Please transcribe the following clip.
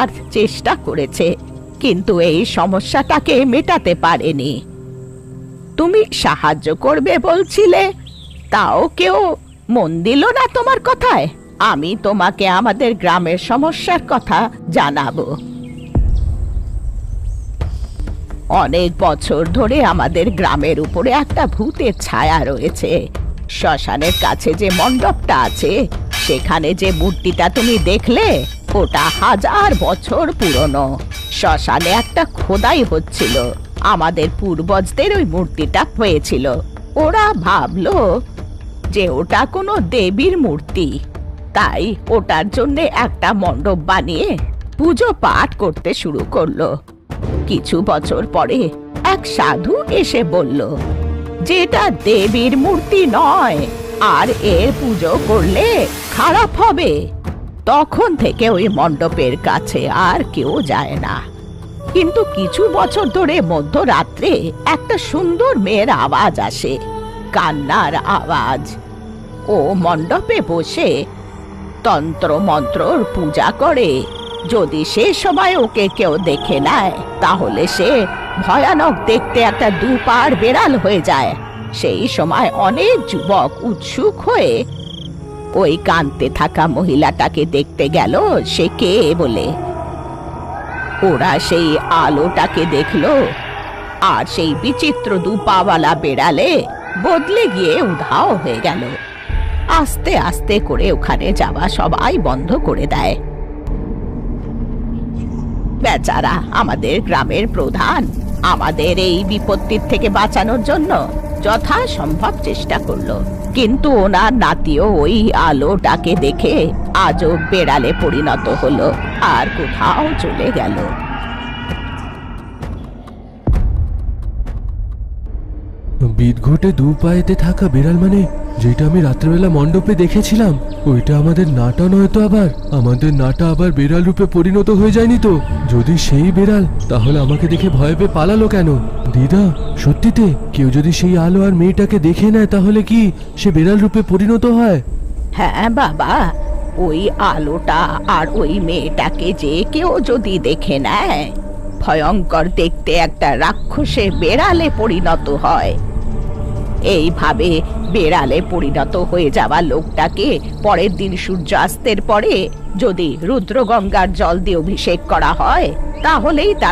আর চেষ্টা করেছে, কিন্তু এই সমস্যাটাকে মেটাতে পারেনি। তুমি সাহায্য করবে বলছিলে, তাও কেউ মন দিল না তোমার কথায়? আমি তোমাকে আমাদের গ্রামের সমস্যার কথা জানাব। অনেক বছর ধরে আমাদের গ্রামের উপরে একটা ভূতের ছায়া রয়েছে। শ্মশানের কাছে যে মণ্ডপটা আছে, সেখানে যে মূর্তিটা তুমি দেখলে ওটা হাজার বছর পুরনো। শ্মশানে একটা খোদাই হচ্ছিল। আমাদের পূর্বজদের ওই মূর্তিটা হয়েছিল। ওরা ভাবলো যে ওটা কোনো দেবীর মূর্তি। তাই ওটার জন্য একটা মণ্ডপ বানিয়ে পুজো পাঠ করতে শুরু করল। কিছু বছর পরে এক সাধু এসে বলল যে এটা দেবীর মূর্তি নয়, আর এর পুজো করলে খারাপ হবে। তখন থেকে ওই মণ্ডপের কাছে আর কেউ যায় না। কিন্তু কিছু বছর ধরে মধ্যরাত্রে একটা সুন্দর মেয়ের আওয়াজ আসে, কান্নার আওয়াজ। ও মণ্ডপে বসে তন্ত্র মন্ত্রর পূজা করে। যদি সে সময় ওকে কেউ দেখে নেয়, তাহলে সে ভয়ানক দেখতে একটা দুপার বেড়াল হয়ে যায়। সেই সময় অনেক যুবক উৎসুক হয়ে ওই কাঁদতে থাকা মহিলাটাকে দেখতে গেল, সে কে বলে। ওরা সেই আলোটাকে দেখল, আর সেই বিচিত্র দুপাওয়ালা বেড়ালে বদলে গিয়ে উধাও হয়ে গেল। আস্তে আস্তে করে ওখানে যাওয়া সবাই বন্ধ করে দেয়। বেচারা আমাদের গ্রামের প্রধান, আমাদের এই বিপত্তির থেকে বাঁচানোর জন্য যথাসম্ভব চেষ্টা করল। কিন্তু ওনার নাতিও ওই আলোটাকে দেখে আজও বেড়ালে পরিণত হলো, আর কোথাও চলে গেল। বিদঘটে দু পায়েতে থাকা বিড়াল মানে যেটা আমি রাত্রেবেলা মণ্ডপে দেখেছিলাম, ওইটা আমাদের নাটা নয় তো আবার? আমাদের নাটা আবার বিড়াল রূপে পরিণত হয়ে যায়নি তো? যদি সেই বেড়াল, তাহলে আমাকে দেখে ভয় পেয়ে পালালো কেন? দিদা সত্যিতে কেউ যদি সেই আলো আর মেয়েটাকে দেখে নেয়, তাহলে কি সে বিড়াল রূপে পরিণত হয়? হ্যাঁ বাবা। ওই আলোটা আর ওই মেয়েটাকে যে কেউ যদি দেখে নেয়, ভয়ঙ্কর দেখতে একটা রাক্ষসে বেড়ালে পরিণত হয়। এইভাবে বেড়ালে পরিণত হয়ে যাওয়া লোকটাকে পরের দিন সূর্যাস্তের পরে যদি রুদ্রগঙ্গার জল দিয়ে অভিষেক করা হয়, তাহলেই তার